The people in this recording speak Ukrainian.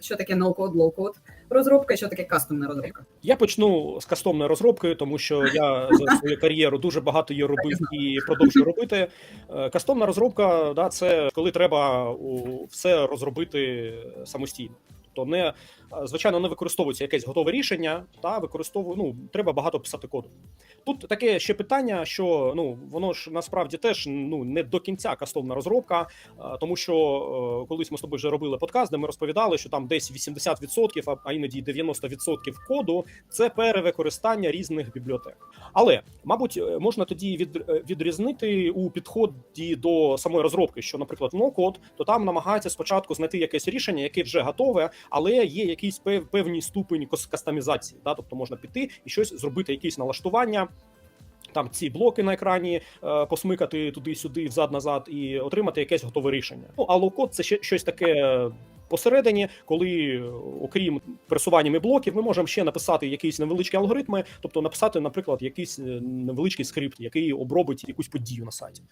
що таке no-code, low-code розробка і що таке кастомна розробка. Я почну з кастомної розробки, тому що я за свою кар'єру дуже багато її робив і продовжую робити. Е, Кастомна розробка, да, це коли треба все розробити самостійно. Тобто не е, звичайно не використовується якесь готове рішення, та використовую, ну треба багато писати коду. Тут таке ще питання, що ну воно ж насправді теж ну не до кінця кастомна розробка, е, тому що е, колись ми з тобою вже робили подкаст, де ми розповідали, що там десь 80%, а- іноді 90% коду це перевикористання різних бібліотек. Але, мабуть, можна тоді від, відрізнити у підході до самої розробки, що, наприклад, no-code, то там намагається спочатку знайти якесь рішення, яке вже готове, але є якийсь пев- певний ступень кастомізації. Да? Тобто можна піти і щось зробити, якісь налаштування. Там ці блоки на екрані е, посмикати туди-сюди, взад-назад, і отримати якесь готове рішення. Ну а лоу-код це ще щось таке посередині, коли, окрім пересуваннями блоків, ми можемо ще написати якісь невеличкі алгоритми, тобто написати, наприклад, якийсь е, невеличкий скрипт, який обробить якусь подію на сайті.